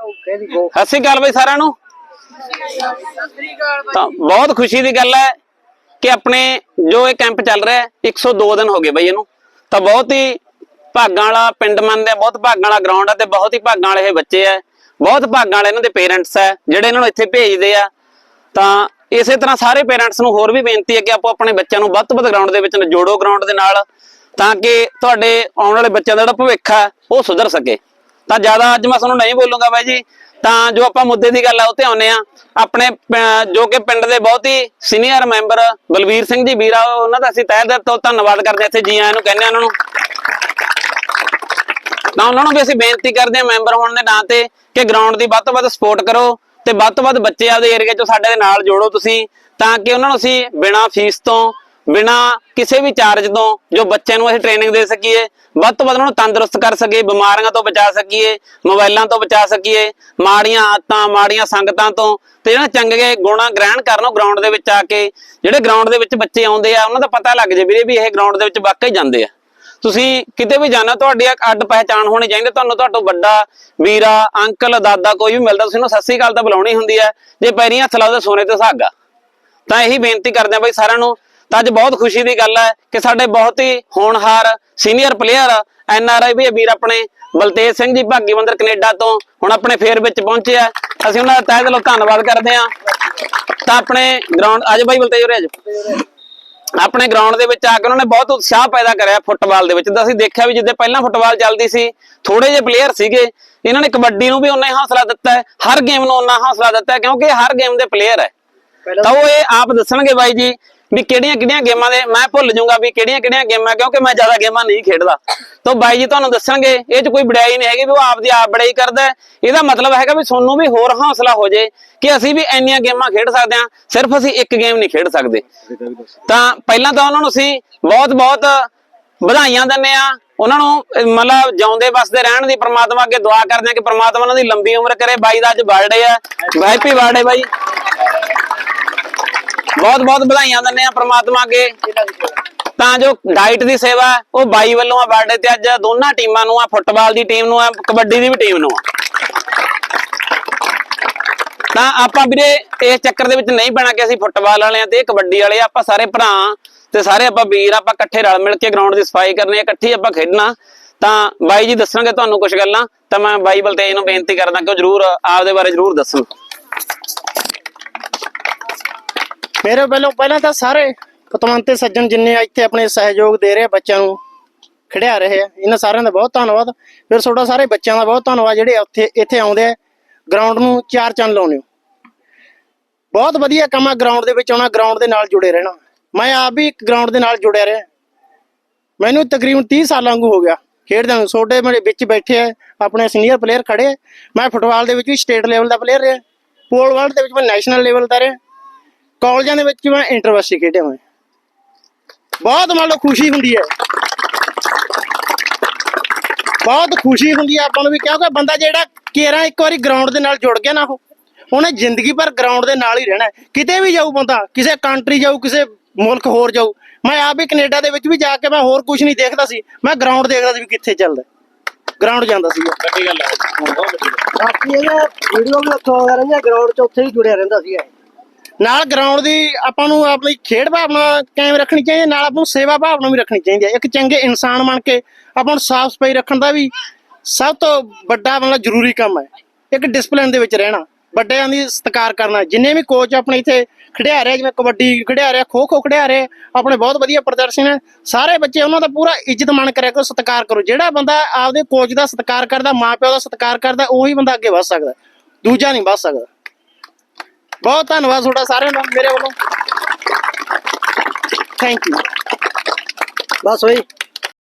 ਸਤਿ ਸ਼੍ਰੀ ਅਕਾਲ ਬਈ ਸਾਰਿਆਂ ਨੂੰ। ਤਾਂ ਬਹੁਤ ਖੁਸ਼ੀ ਦੀ ਗੱਲ ਹੈ ਕਿ ਆਪਣੇ ਜੋ ਇਹ ਕੈਂਪ ਚੱਲ ਰਿਹਾ ਹੈ 102 ਦਿਨ ਹੋ ਗਏ ਬਈ ਇਹਨੂੰ। ਤਾਂ ਬਹੁਤ ਹੀ ਭਾਗਾਂ ਵਾਲਾ ਪਿੰਡ ਮੰਨਦੇ ਆ ਬਹੁਤ ਭਾਗਾਂ ਵਾਲਾ ਗਰਾਊਂਡ ਹੈ ਤੇ ਬਹੁਤ ਹੀ ਭਾਗਾਂ ਵਾਲੇ ਇਹ ਬੱਚੇ ਹੈ ਬਹੁਤ ਭਾਗਾਂ ਵਾਲੇ ਇਹਨਾਂ ਦੇ ਪੇਰੈਂਟਸ ਹੈ ਜਿਹੜੇ ਇਹਨਾਂ ਨੂੰ ਇੱਥੇ ਭੇਜਦੇ ਆ। ਤਾਂ ਇਸੇ ਤਰ੍ਹਾਂ ਸਾਰੇ ਪੇਰੈਂਟਸ ਨੂੰ ਹੋਰ ਵੀ ਬੇਨਤੀ ਹੈ ਕਿ ਆਪੋ ਆਪਣੇ ਬੱਚਿਆਂ ਨੂੰ ਵੱਧ ਤੋਂ ਵੱਧ ਗਰਾਊਂਡ ਦੇ ਵਿੱਚ ਜੋੜੋ ਗਰਾਊਂਡ ਦੇ ਨਾਲ, ਤਾਂ ਕਿ ਤੁਹਾਡੇ ਆਉਣ ਵਾਲੇ ਬੱਚਿਆਂ ਦਾ ਜਿਹੜਾ ਭਵਿੱਖ ਹੈ ਉਹ ਸੁਧਰ ਸਕੇ। ਤਾਂ ਜ਼ਿਆਦਾ ਅੱਜ ਮੈਂ ਤੁਹਾਨੂੰ ਨਹੀਂ ਬੋਲੂੰਗਾ ਬਾਈ ਜੀ। ਤਾਂ ਜੋ ਆਪਾਂ ਮੁੱਦੇ ਦੀ ਗੱਲ ਆ ਉਹ ਤੇ ਆਉਨੇ ਆ ਆਪਣੇ ਜੋ ਕਿ ਪਿੰਡ ਦੇ ਬਹੁਤ ਹੀ ਸੀਨੀਅਰ ਮੈਂਬਰ ਬਲਵੀਰ ਸਿੰਘ ਜੀ, ਵੀਰਾ, ਉਹਨਾਂ ਦਾ ਅਸੀਂ ਤਹਿ ਦਿਲ ਤੋਂ ਧੰਨਵਾਦ ਕਰਦੇ ਹਾਂ ਇੱਥੇ ਜੀ ਆਇਆਂ ਨੂੰ, ਕਹਿੰਦੇ ਉਹਨਾਂ ਨੂੰ। ਤਾਂ ਉਹਨਾਂ ਨੂੰ ਵੀ ਅਸੀਂ ਬੇਨਤੀ ਕਰਦੇ ਹਾਂ ਮੈਂਬਰ ਹੋਣ ਦੇ ਨਾਂ ਤੇ ਕਿ ਗਰਾਊਂਡ ਦੀ ਵੱਧ ਤੋਂ ਵੱਧ ਸਪੋਰਟ ਕਰੋ ਤੇ ਵੱਧ ਤੋਂ ਵੱਧ ਬੱਚੇ ਆਪਦੇ ਏਰੀਆ 'ਚੋਂ ਸਾਡੇ ਦੇ ਨਾਲ ਜੋੜੋ ਤੁਸੀਂ। ਤਾਂ ਕਿ ਉਹਨਾਂ ਨੂੰ ਅਸੀਂ ਬਿਨਾਂ ਫੀਸ ਤੋਂ ਬਿਨਾਂ ਕਿਸੇ ਵੀ ਚਾਰਜ ਤੋਂ ਜੋ ਬੱਚਿਆਂ ਨੂੰ ਅਸੀਂ ਟ੍ਰੇਨਿੰਗ ਦੇ ਸਕੀਏ, ਵੱਧ ਤੋਂ ਵੱਧ ਉਹਨਾਂ ਨੂੰ ਤੰਦਰੁਸਤ ਕਰ ਸਕੀਏ, ਬਿਮਾਰੀਆਂ ਤੋਂ ਬਚਾ ਸਕੀਏ ਮੋਬਾਈਲਾਂ ਤੋਂ ਬਚਾ ਸਕੀਏ, ਮਾੜੀਆਂ ਆਦਤਾਂ, ਮਾੜੀਆਂ ਸੰਗਤਾਂ ਤੋਂ ਤੇ ਜਿਹੜਾ ਚੰਗੇ ਗੁਣਾ ਗ੍ਰਹਿਣ ਕਰਨ ਉਹ ਗਰਾਊਂਡ ਦੇ ਵਿੱਚ ਆ ਕੇ, ਜਿਹੜੇ ਗਰਾਊਂਡ ਦੇ ਵਿੱਚ ਬੱਚੇ ਆਉਂਦੇ ਆ, ਉਹਨਾਂ ਦਾ ਪਤਾ ਲੱਗ ਜੇ ਵੀਰੇ ਵੀ ਇਹ ਗਰਾਊਂਡ ਦੇ ਵਿੱਚ ਵਾਕਈ ਜਾਂਦੇ ਆ। ਤੁਸੀਂ ਕਿਤੇ ਵੀ ਜਾਣਾ, ਤੁਹਾਡੀ ਅੱਡ ਪਹਿਚਾਣ ਹੋਣੀ ਚਾਹੀਦੀ, ਤੁਹਾਨੂੰ ਤੁਹਾਡਾ ਵੱਡਾ ਵੀਰਾ, ਅੰਕਲ, ਦਾਦਾ ਕੋਈ ਵੀ ਮਿਲਦਾ, ਤੁਸੀਂ ਉਹਨੂੰ ਸਤਿ ਸ੍ਰੀ ਅਕਾਲ ਤਾਂ ਬੁਲਾਉਣੀ ਹੁੰਦੀ ਹੈ ਜੇ ਪੈਰੀਂ ਹੱਥ ਲਾਉਂਦੇ ਸੋਨੇ ਤੇ ਸੁਹਾਗਾ। ਤਾਂ ਇਹੀ ਬੇਨਤੀ ਕਰਦੇ ਆ ਬਈ ਸਾਰਿਆਂ ਨੂੰ ਤਾਂ ਅੱਜ ਬਹੁਤ ਖੁਸ਼ੀ ਦੀ ਗੱਲ ਹੈ ਕਿ ਸਾਡੇ ਬਹੁਤ ਹੀ ਹੋਣਹਾਰ senior player N R I ਵੀ ਵੀਰ ਆਪਣੇ ਬਲਤੇਜ ਸਿੰਘ ਜੀ ਭਾਗੀਵੰਦਰ ਕੈਨੇਡਾ ਤੋਂ ਹੁਣ ਆਪਣੇ ਫੇਰ ਵਿੱਚ ਪਹੁੰਚੇ ਆ। ਅਸੀਂ ਉਹਨਾਂ ਦਾ ਤਹਿ ਦਿਲੋਂ ਧੰਨਵਾਦ ਕਰਦੇ ਆ ਤਾਂ ਆਪਣੇ ਗਰਾਊਂਡ ਅੱਜ ਬਾਈ ਬਲਤੇਜ ਉਰੇ ਅੱਜ ਆਪਣੇ ਗਰਾਊਂਡ ਦੇ ਵਿੱਚ ਆ ਕੇ ਉਹਨਾਂ ਨੇ ਬਹੁਤ ਉਤਸ਼ਾਹ ਪੈਦਾ ਕਰਿਆ ਫੁੱਟਬਾਲ ਦੇ ਵਿੱਚ। ਤਾਂ ਅਸੀਂ ਦੇਖਿਆ ਵੀ ਜਿੱਦੇ ਪਹਿਲਾਂ ਫੁੱਟਬਾਲ ਚੱਲਦੀ ਸੀ ਥੋੜੇ ਜਿਹੇ ਪਲੇਅਰ ਸੀਗੇ ਇਹਨਾਂ ਨੇ ਕਬੱਡੀ ਨੂੰ ਵੀ ਉਹਨਾਂ ਹੀ ਹੌਸਲਾ ਦਿੱਤਾ ਹੈ ਹਰ ਗੇਮ ਨੂੰ ਉਹਨਾਂ ਹੌਸਲਾ ਦਿੱਤਾ ਹੈ ਕਿਉਂਕਿ ਹਰ ਗੇਮ ਦੇ ਪਲੇਅਰ ਹੈ। ਤਾਂ ਉਹ ਇਹ ਆਪ ਦੱਸਣਗੇ ਬਾਈ ਜੀ ਵੀ ਕਿਹੜੀਆਂ ਕਿਹੜੀਆਂ ਗੇਮਾਂ ਦੇ ਮੈਂ ਭੁੱਲ ਜਾਊਂਗਾ ਵੀ ਕਿਹੜੀਆਂ ਕਿਹੜੀਆਂ ਗੇਮਾਂ, ਕਿਉਂਕਿ ਮੈਂ ਜ਼ਿਆਦਾ ਗੇਮਾਂ ਨਹੀਂ ਖੇਡਦਾ। ਤਾਂ ਬਾਈ ਜੀ ਤੁਹਾਨੂੰ ਦੱਸਣਗੇ, ਇਹ 'ਚ ਕੋਈ ਬੜਾਈ ਨਹੀਂ ਹੈਗੀ ਵੀ ਉਹ ਆਪ ਆਪ ਬੜਾਈ ਕਰਦਾ ਇਹਦਾ ਮਤਲਬ ਹੈਗਾ ਵੀ ਤੁਹਾਨੂੰ ਵੀ ਹੋਰ ਹੌਸਲਾ ਹੋ ਜੇ ਕਿ ਅਸੀਂ ਵੀ ਇੰਨੀਆਂ ਗੇਮਾਂ ਖੇਡ ਸਕਦੇ ਹਾਂ, ਸਿਰਫ ਅਸੀਂ ਇੱਕ ਗੇਮ ਨਹੀਂ ਖੇਡ ਸਕਦੇ। ਤਾਂ ਪਹਿਲਾਂ ਤਾਂ ਉਹਨਾਂ ਨੂੰ ਅਸੀਂ ਬਹੁਤ ਬਹੁਤ ਵਧਾਈਆਂ ਦਿੰਨੇ ਆ ਉਹਨਾਂ ਨੂੰ ਮਤਲਬ ਜਿਉਂਦੇ ਵਸਦੇ ਰਹਿਣ ਦੀ ਪ੍ਰਮਾਤਮਾ ਅੱਗੇ ਦੁਆ ਕਰਦੇ ਆ ਕਿ ਪ੍ਰਮਾਤਮਾ ਉਹਨਾਂ ਦੀ ਲੰਬੀ ਉਮਰ ਕਰੇ। ਬਾਈ ਦਾ ਅੱਜ ਬਰਥਡੇ ਹੈ। ਹੈਪੀ ਬਰਥਡੇ ਬਾਈ। ਬਹੁਤ ਬਹੁਤ ਵਧਾਈਆਂ ਦਿੰਨੇ ਆ ਪ੍ਰਮਾਤਮਾ ਅੱਗੇ। ਤਾਂ ਜੋ ਡਾਈਟ ਦੀ ਸੇਵਾ ਉਹ ਬਾਈ ਵੱਲੋਂ ਆ ਬਰਥਡੇ ਤੇ ਅੱਜ ਦੋਨਾਂ ਟੀਮਾਂ ਨੂੰ ਆ, ਫੁੱਟਬਾਲ ਦੀ ਟੀਮ ਨੂੰ ਆ, ਕਬੱਡੀ ਦੀ ਵੀ ਟੀਮ ਨੂੰ ਆ। ਤਾਂ ਆਪਾਂ ਵੀਰੇ ਇਸ ਚੱਕਰ ਦੇ ਵਿੱਚ ਨਹੀਂ ਪੈਣਾ ਕਿ ਅਸੀਂ ਫੁੱਟਬਾਲ ਵਾਲੇ ਆ ਤੇ, ਕਬੱਡੀ ਵਾਲੇ ਆਪਾਂ ਸਾਰੇ ਭਰਾ ਤੇ ਸਾਰੇ ਆਪਾਂ ਵੀਰ ਆਪਾਂ ਇਕੱਠੇ ਰਲ ਮਿਲ ਕੇ ਗਰਾਊਂਡ ਦੀ ਸਫ਼ਾਈ ਕਰਨੀ ਹੈ ਇਕੱਠੀ ਆਪਾਂ ਖੇਡਣਾ। ਤਾਂ ਬਾਈ ਜੀ ਦੱਸਣਗੇ ਤੁਹਾਨੂੰ ਕੁਝ ਗੱਲਾਂ, ਤਾਂ ਮੈਂ ਬਾਈ ਬਲਤੇਜ ਨੂੰ ਬੇਨਤੀ ਕਰਦਾ ਕਿ ਉਹ ਜਰੂਰ ਆਪਦੇ ਬਾਰੇ ਜਰੂਰ ਦੱਸਣ। ਮੇਰੇ ਵੱਲੋਂ ਪਹਿਲਾਂ ਤਾਂ ਸਾਰੇ ਪਤਵੰਤੇ ਸੱਜਣ ਜਿੰਨੇ ਇੱਥੇ ਆਪਣੇ ਸਹਿਯੋਗ ਦੇ ਰਹੇ ਬੱਚਿਆਂ ਨੂੰ ਖੜਿਆ ਰਹੇ ਆ। ਇਹਨਾਂ ਸਾਰਿਆਂ ਦਾ ਬਹੁਤ ਧੰਨਵਾਦ। ਫਿਰ ਤੁਹਾਡਾ ਸਾਰੇ ਬੱਚਿਆਂ ਦਾ ਬਹੁਤ ਧੰਨਵਾਦ ਜਿਹੜੇ ਉੱਥੇ ਇੱਥੇ ਆਉਂਦੇ ਆ। ਗਰਾਊਂਡ ਨੂੰ ਚਾਰ ਚੰਨ ਲਾਉਣੇ ਹੋ। ਬਹੁਤ ਵਧੀਆ ਕੰਮ ਆ ਗਰਾਊਂਡ ਦੇ ਵਿੱਚ ਆਉਣਾ ਗਰਾਊਂਡ ਦੇ ਨਾਲ ਜੁੜੇ ਰਹਿਣਾ। ਮੈਂ ਆਪ ਵੀ ਇੱਕ ਗਰਾਊਂਡ ਦੇ ਨਾਲ ਜੁੜਿਆ ਰਿਹਾ। ਮੈਨੂੰ ਤਕਰੀਬਨ 30 ਸਾਲਾਂ ਵਾਂਗੂ ਹੋ ਗਿਆ ਖੇਡਦਿਆਂ ਨੂੰ। ਛੋਟੇ ਮੇਰੇ ਵਿੱਚ ਬੈਠੇ ਆ, ਆਪਣੇ ਸੀਨੀਅਰ ਪਲੇਅਰ ਖੜੇ ਮੈਂ ਫੁੱਟਬਾਲ ਦੇ ਵਿੱਚ ਵੀ ਸਟੇਟ ਲੈਵਲ ਦਾ ਪਲੇਅਰ ਰਿਹਾ। ਪੋਲ ਵਰਲਡ ਦੇ ਵਿੱਚ ਮੈਂ ਨੈਸ਼ਨਲ ਲੈਵਲ ਦਾ ਰਿਹਾ। ਕਾਲਜਾਂ ਦੇ ਵਿੱਚ ਮੈਂ ਇੰਟਰਵਰਸਿਟੀ ਖੇਡਿਆ ਮੈਂ ਬਹੁਤ ਮੰਨ ਲਓ ਖੁਸ਼ੀ ਹੁੰਦੀ ਹੈ। ਬਹੁਤ ਖੁਸ਼ੀ ਹੁੰਦੀ ਹੈ ਆਪਾਂ ਨੂੰ ਵੀ ਕਿਉਂਕਿ ਬੰਦਾ ਜਿਹੜਾ ਕੇਰਾ ਇੱਕ ਵਾਰੀ ਗਰਾਊਂਡ ਦੇ ਨਾਲ ਜੁੜ ਗਿਆ ਨਾ ਉਹ ਉਹਨੇ ਜ਼ਿੰਦਗੀ ਭਰ ਗਰਾਊਂਡ ਦੇ ਨਾਲ ਹੀ ਰਹਿਣਾ ਹੈ। ਕਿਤੇ ਵੀ ਜਾਊ ਬੰਦਾ ਕਿਸੇ ਕੰਟਰੀ ਜਾਊ ਕਿਸੇ ਮੁਲਕ ਹੋਰ ਜਾਊ ਮੈਂ ਆਪ ਵੀ ਕੈਨੇਡਾ ਦੇ ਵਿੱਚ ਵੀ ਜਾ ਕੇ ਮੈਂ ਹੋਰ ਕੁਝ ਨਹੀਂ ਦੇਖਦਾ ਸੀ ਮੈਂ ਗਰਾਊਂਡ ਦੇਖਦਾ ਸੀ ਵੀ ਕਿੱਥੇ ਚੱਲਦਾ ਗਰਾਊਂਡ ਜਾਂਦਾ ਸੀ ਵੱਡੀ ਗੱਲ ਹੈ। ਬਾਕੀ ਇਹਦਾ ਵੀਡੀਓ ਵੀ ਉੱਥੋਂ ਆ ਰਹੀਆਂ ਗਰਾਊਂਡ 'ਚ ਉੱਥੇ ਹੀ ਜੁੜਿਆ ਰਹਿੰਦਾ ਸੀ ਇਹ। ਨਾਲ ਗਰਾਊਂਡ ਦੀ ਆਪਾਂ ਨੂੰ ਆਪਣੀ ਖੇਡ ਭਾਵਨਾ ਕਾਇਮ ਰੱਖਣੀ ਚਾਹੀਦੀ ਹੈ, ਨਾਲ ਆਪਾਂ ਨੂੰ ਸੇਵਾ ਭਾਵਨਾ ਵੀ ਰੱਖਣੀ ਚਾਹੀਦੀ ਹੈ। ਇੱਕ ਚੰਗੇ ਇਨਸਾਨ ਬਣ ਕੇ ਆਪਾਂ ਨੂੰ ਸਾਫ਼ ਸਫ਼ਾਈ ਰੱਖਣ ਦਾ ਵੀ ਸਭ ਤੋਂ ਵੱਡਾ ਮਤਲਬ ਜ਼ਰੂਰੀ ਕੰਮ ਹੈ। ਇੱਕ ਡਿਸਪਲਿਨ ਦੇ ਵਿੱਚ ਰਹਿਣਾ, ਵੱਡਿਆਂ ਦੀ ਸਤਿਕਾਰ ਕਰਨਾ, ਜਿੰਨੇ ਵੀ ਕੋਚ ਆਪਣੇ ਇੱਥੇ ਖਿਡਿਆ ਰਹੇ ਜਿਵੇਂ ਕਬੱਡੀ ਖਿਡਿਆ ਖਿਡਾਰੇ ਖੋ ਖੋ ਖਿਡਿਆ ਖਿਡਾਰੇ ਆਪਣੇ ਬਹੁਤ ਵਧੀਆ ਪ੍ਰਦਰਸ਼ਨ ਹੈ। ਸਾਰੇ ਬੱਚੇ ਉਹਨਾਂ ਦਾ ਪੂਰਾ ਇੱਜ਼ਤ ਮਾਣ ਕਰਿਆ ਕਰੋ ਸਤਿਕਾਰ ਕਰੋ। ਜਿਹੜਾ ਬੰਦਾ ਆਪਦੇ ਕੋਚ ਦਾ ਸਤਿਕਾਰ ਕਰਦਾ, ਮਾਪਿਓ ਦਾ ਸਤਿਕਾਰ ਕਰਦਾ, ਉਹੀ ਬੰਦਾ ਅੱਗੇ ਵੱਧ ਸਕਦਾ, ਦੂਜਾ ਨਹੀਂ ਵੱਧ ਸਕਦਾ। ਬਹੁਤ ਧੰਨਵਾਦ ਤੁਹਾਡਾ ਸਾਰਿਆਂ ਦਾ ਮੇਰੇ ਵੱਲੋਂ। ਥੈਂਕ ਯੂ ਬਸ ਹੋਈ